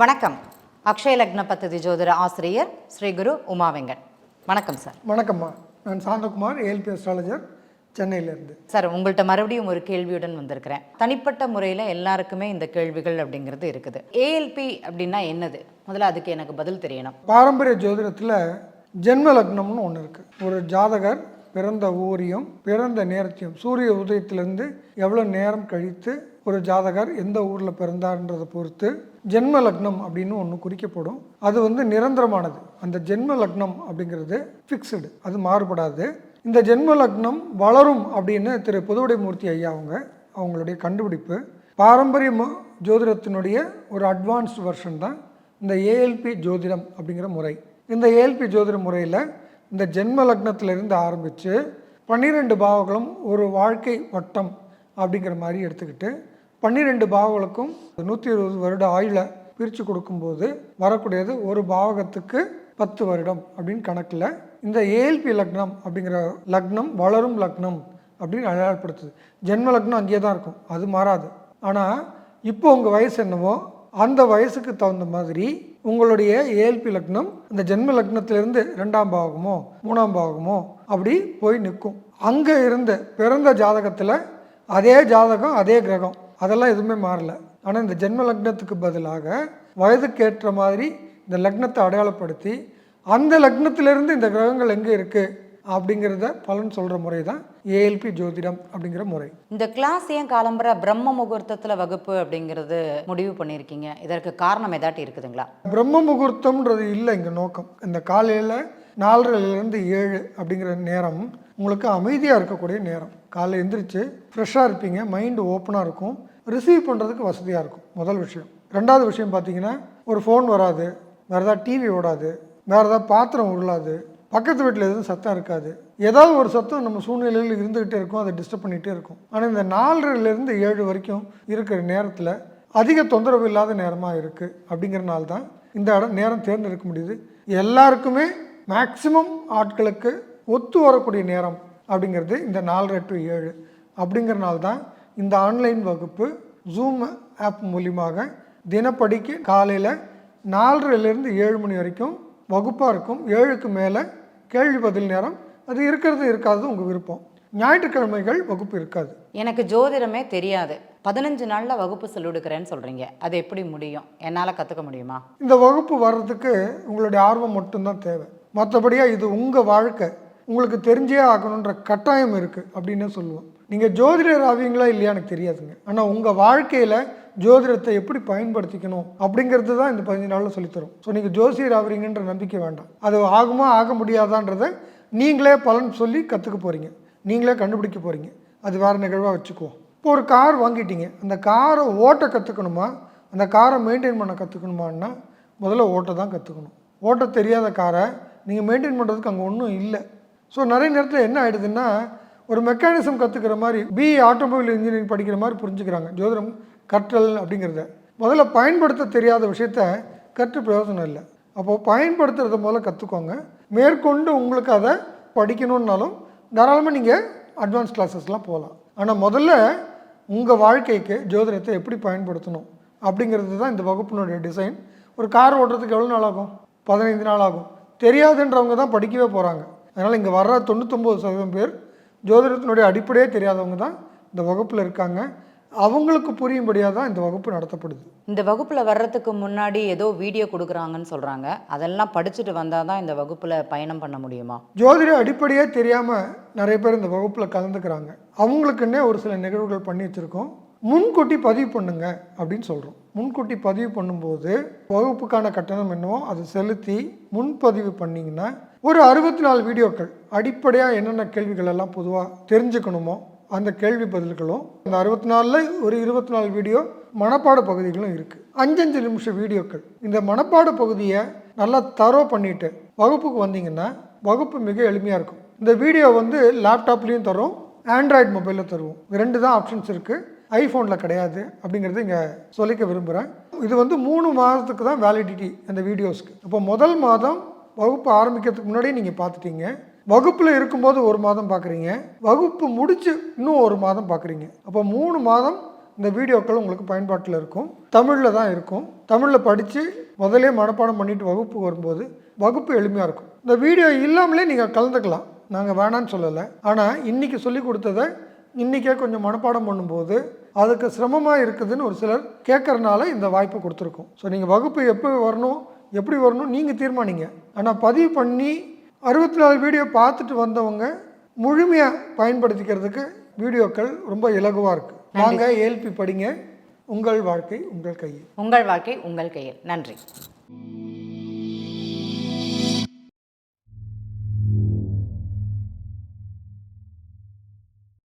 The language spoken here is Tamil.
வணக்கம். அக்ஷய லக்ன பத்ததி ஜோதிட ஆசிரியர் ஸ்ரீ குரு உமா வெங்கட். வணக்கம் சார். வணக்கம்மா. நான் சாந்தகுமார் ஏஎல்பி அஸ்ட்ராலஜர் சென்னையிலேருந்து. சார் உங்கள்கிட்ட மறுபடியும் ஒரு கேள்வியுடன் வந்திருக்கிறேன். தனிப்பட்ட முறையில் எல்லாருக்குமே இந்த கேள்விகள் அப்படிங்கிறது இருக்குது. ஏஎல்பி அப்படின்னா என்னது? முதல்ல அதுக்கு எனக்கு பதில் தெரியணும். பாரம்பரிய ஜோதிடத்தில் ஜென்ம லக்னம்னு ஒன்று இருக்குது ஒரு ஜாதகர் பிறந்த ஊரையும் பிறந்த நேரத்தையும் சூரிய உதயத்திலேருந்து எவ்வளோ நேரம் கழித்து ஒரு ஜாதகர் எந்த ஊரில் பிறந்தார்ன்றதை பொறுத்து ஜென்ம லக்னம் அப்படின்னு ஒன்று குறிக்கப்படும். அது வந்து நிரந்தரமானது. அந்த ஜென்ம லக்னம் அப்படிங்கிறது ஃபிக்ஸ்டு அது மாறுபடாது. இந்த ஜென்ம லக்னம் வளரும் அப்படின்னு திரு புதுவடைமூர்த்தி ஐயா அவங்க அவங்களுடைய கண்டுபிடிப்பு. பாரம்பரிய ஜோதிடத்தினுடைய ஒரு அட்வான்ஸ்டு வெர்ஷன் தான் இந்த ஏஎல்பி ஜோதிடம் அப்படிங்கிற முறை. இந்த ஏஎல்பி ஜோதிட முறையில் இந்த ஜென்ம லக்னத்திலிருந்து ஆரம்பித்து பன்னிரெண்டு பாவங்களும் ஒரு வாழ்க்கை வட்டம் அப்படிங்கிற மாதிரி எடுத்துக்கிட்டு பன்னிரெண்டு பாவங்களுக்கும் நூற்றி இருபது வருட ஆயுளை பிரித்து கொடுக்கும்போது வரக்கூடியது ஒரு பாவகத்துக்கு பத்து வருடம் அப்படின்னு கணக்கில் இந்த ஏஎல்பி லக்னம் அப்படிங்கிற லக்னம் வளரும் லக்னம் அப்படின்னு அழகப்படுத்துது ஜென்ம லக்னம் அங்கேயே தான் இருக்கும். அது மாறாது. ஆனால் இப்போ உங்கள் வயசு என்னவோ அந்த வயசுக்கு தகுந்த மாதிரி உங்களுடைய ஏஎல்பி லக்னம் இந்த ஜென்ம லக்னத்திலிருந்து ரெண்டாம் பாவகமோ மூணாம் பாவகமோ அப்படி போய் நிற்கும். அங்கே இருந்து பிறந்த ஜாதகத்தில் அதே ஜாதகம் அதே கிரகம். அதெல்லாம் எதுவுமே மாறல. ஆனால் இந்த ஜென்ம லக்னத்துக்கு பதிலாக வயதுக்கேற்ற மாதிரி இந்த லக்னத்தை அடையாளப்படுத்தி அந்த லக்னத்திலிருந்து இந்த கிரகங்கள் எங்கே இருக்குது அப்படிங்கிறத பலன் சொல்கிற முறை தான் ஏஎல்பி ஜோதிடம் அப்படிங்கிற முறை. இந்த கிளாஸ் ஏன் காலம்பர பிரம்ம முகூர்த்தத்தில் வகுப்பு அப்படிங்கிறது முடிவு பண்ணியிருக்கீங்க? இதற்கு காரணம் ஏதாட்டி இருக்குதுங்களா? பிரம்ம முகூர்த்தம்ன்றது இல்லை இங்கே நோக்கம். இந்த காலையில் நாலரைலேருந்து ஏழு அப்படிங்கிற நேரம் உங்களுக்கு அமைதியாக இருக்கக்கூடிய நேரம். காலைல எந்திரிச்சு ஃப்ரெஷ்ஷாக இருப்பீங்க மைண்டு ஓப்பனாக இருக்கும் ரிசீவ் பண்ணுறதுக்கு வசதியாக இருக்கும். முதல் விஷயம். ரெண்டாவது விஷயம் பார்த்தீங்கன்னா ஒரு ஃபோன் வராது வேறு ஏதாவது டிவி ஓடாது வேறு ஏதாவது பாத்திரம் உருளாது பக்கத்து வீட்டில் எதுவும் சத்தம் இருக்காது. ஏதாவது ஒரு சத்தம் நம்ம சூழ்நிலையில் இருந்துக்கிட்டே இருக்கும் அதை டிஸ்டர்ப் பண்ணிகிட்டே இருக்கும். ஆனால் இந்த நாலரைலேருந்து ஏழு வரைக்கும் இருக்கிற நேரத்தில் அதிக தொந்தரவு இல்லாத நேரமாக இருக்குது அப்படிங்கிறனால தான் இந்த இடம் நேரம் தேர்ந்தெடுக்க முடியுது. எல்லாருக்குமே மேக்சிமம் ஆட்களுக்கு ஒத்து வரக்கூடிய நேரம் அப்படிங்கிறது இந்த நாலரை டு ஏழு. அப்படிங்கிறனால தான் இந்த ஆன்லைன் வகுப்பு ஜூம் ஆப் மூலியமாக தினப்படிக்கு காலையில் நாலரைலேருந்து ஏழு மணி வரைக்கும் வகுப்பாக இருக்கும். ஏழுக்கு மேலே கேள்வி பதில் நேரம். அது இருக்கிறது இருக்காது உங்கள் விருப்பம். ஞாயிற்றுக்கிழமைகள் வகுப்பு இருக்காது. எனக்கு ஜோதிடமே தெரியாது. பதினஞ்சு நாளில் வகுப்பு சொல்லிடுக்கிறேன்னு சொல்கிறீங்க அது எப்படி முடியும்? என்னால் கற்றுக்க முடியுமா? இந்த வகுப்பு வர்றதுக்கு உங்களுடைய ஆர்வம் மட்டும்தான் தேவை. மற்றபடியாக இது உங்கள் வாழ்க்கை. உங்களுக்கு தெரிஞ்சே ஆகணுன்ற கட்டாயம் இருக்குது அப்படின்னு சொல்லுவோம். நீங்கள் ஜோதிடர் ஆவீங்களா இல்லையா எனக்கு தெரியாதுங்க. ஆனால் உங்கள் வாழ்க்கையில் ஜோதிடத்தை எப்படி பயன்படுத்திக்கணும் அப்படிங்கிறது தான் இந்த பதினஞ்சு நாளில் சொல்லித்தரும். ஸோ நீங்கள் ஜோசியர் ஆகுறீங்கன்ற நம்பிக்கை வேண்டாம். அது ஆகுமா ஆக முடியாதான்றதை நீங்களே பலன் சொல்லி கற்றுக்க போகிறீங்க நீங்களே கண்டுபிடிக்க போகிறீங்க அது வேறு நிகழ்வாக வச்சுக்குவோம். இப்போ ஒரு கார் வாங்கிட்டீங்க. அந்த காரை ஓட்ட கற்றுக்கணுமா அந்த காரை மெயின்டைன் பண்ண கற்றுக்கணுமான்னா முதல்ல ஓட்ட தான் கற்றுக்கணும் ஓட்ட தெரியாத காரை நீங்கள் மெயின்டைன் பண்ணுறதுக்கு அங்கே ஒன்றும் இல்லை. ஸோ நிறைய நேரத்தில் என்ன ஆகிடுதுன்னா ஒரு மெக்கானிசம் கற்றுக்கிற மாதிரி பிஇ ஆட்டோமொபைல் இன்ஜினியரிங் படிக்கிற மாதிரி புரிஞ்சுக்கிறாங்க. ஜோதிடம் கற்றல் அப்படிங்கிறத. முதல்ல பயன்படுத்த தெரியாத விஷயத்த கற்று பிரயோஜனம் இல்லை. அப்போது பயன்படுத்துறத முதல்ல கற்றுக்கோங்க மேற்கொண்டு உங்களுக்கு அதை படிக்கணுன்னாலும் தாராளமாக நீங்கள் அட்வான்ஸ் கிளாஸஸ்லாம் போகலாம் ஆனால் முதல்ல உங்கள் வாழ்க்கைக்கு ஜோதிடத்தை எப்படி பயன்படுத்தணும் அப்படிங்கிறது தான் இந்த வகுப்பினுடைய டிசைன் ஒரு கார் ஓட்டுறதுக்கு எவ்வளோ நாள் ஆகும்? பதினைந்து நாள் ஆகும். தெரியாதுன்றவங்க தான் படிக்கவே போகிறாங்க அதனால் இங்கே வர்ற தொண்ணூத்தொம்பது சதவீதம் பேர் ஜோதிடத்தினுடைய அடிப்படையே தெரியாதவங்க தான் இந்த வகுப்பில் இருக்காங்க. அவங்களுக்கு புரியும்படியாக தான் இந்த வகுப்பு நடத்தப்படுது. இந்த வகுப்பில் வர்றதுக்கு முன்னாடி ஏதோ வீடியோ கொடுக்குறாங்கன்னு சொல்கிறாங்க அதெல்லாம் படிச்சுட்டு வந்தால் தான் இந்த வகுப்பில் பயணம் பண்ண முடியுமா? ஜோதிட அடிப்படையே தெரியாமல் நிறைய பேர் இந்த வகுப்பில் கலந்துக்கிறாங்க. அவங்களுக்குன்னே ஒரு சில நிகழ்வுகள் பண்ணி வச்சுருக்கோம். முன்கூட்டி பதிவு பண்ணுங்க அப்படின்னு சொல்கிறோம் முன்கூட்டி பதிவு பண்ணும்போது வகுப்புக்கான கட்டணம் என்னவோ அதை செலுத்தி முன்பதிவு பண்ணிங்கன்னா ஒரு அறுபத்தி நாலு வீடியோக்கள் அடிப்படையாக என்னென்ன கேள்விகள் எல்லாம் பொதுவாக தெரிஞ்சுக்கணுமோ அந்த கேள்வி பதில்களும் அந்த அறுபத்தி நாலில் ஒரு இருபத்தி நாலு வீடியோ மனப்பாட பகுதிகளும் இருக்குது அஞ்சஞ்சு நிமிஷம் வீடியோக்கள். இந்த மனப்பாட பகுதியை நல்லா தரோ பண்ணிட்டு வகுப்புக்கு வந்தீங்கன்னா வகுப்பு மிக எளிமையாக இருக்கும். இந்த வீடியோ வந்து லேப்டாப்லேயும் தரும் ஆண்ட்ராய்டு மொபைலில் தருவோம். ரெண்டு தான் ஆப்ஷன்ஸ் இருக்குது ஐஃபோனில் கிடையாது அப்படிங்கிறது இங்கே சொல்லிக்க விரும்புகிறேன் இது வந்து மூணு மாதத்துக்கு தான் வேலிடிட்டி அந்த வீடியோஸ்க்கு. அப்போ முதல் மாதம் வகுப்பு ஆரம்பிக்கிறதுக்கு முன்னாடியே நீங்கள் பார்த்துட்டீங்க. வகுப்பில் இருக்கும்போது ஒரு மாதம் பார்க்குறீங்க வகுப்பு முடித்து இன்னும் ஒரு மாதம் பார்க்குறீங்க அப்போ மூணு மாதம் இந்த வீடியோக்கள் உங்களுக்கு பயன்பாட்டில் இருக்கும். தமிழில் தான் இருக்கும். தமிழில் படித்து முதலே மனப்பாடம் பண்ணிட்டு வகுப்பு வரும்போது வகுப்பு எளிமையாக இருக்கும். இந்த வீடியோ இல்லாமலே நீங்கள் கலந்துக்கலாம். நாங்கள் வேணான்னு சொல்லலை. ஆனால் இன்றைக்கி சொல்லி கொடுத்ததை இன்றைக்கே கொஞ்சம் மனப்பாடம் பண்ணும்போது அதுக்கு சிரமமாக இருக்குதுன்னு ஒரு சிலர் கேட்கறனால இந்த வாய்ப்பு கொடுத்துருக்கோம். ஸோ நீங்கள் வகுப்பு எப்போ வரணும் எப்படி வரணும் நீங்கள் தீர்மானிங்க. ஆனால் பதிவு பண்ணி அறுபத்தி நாலு வீடியோ பார்த்துட்டு வந்தவங்க முழுமையாக பயன்படுத்திக்கிறதுக்கு வீடியோக்கள் ரொம்ப இலகுவாக இருக்குது வாங்க ஏல்பி படிங்க. உங்கள் வாழ்க்கை உங்கள் கையில். உங்கள் வாழ்க்கை உங்கள் கையில். நன்றி.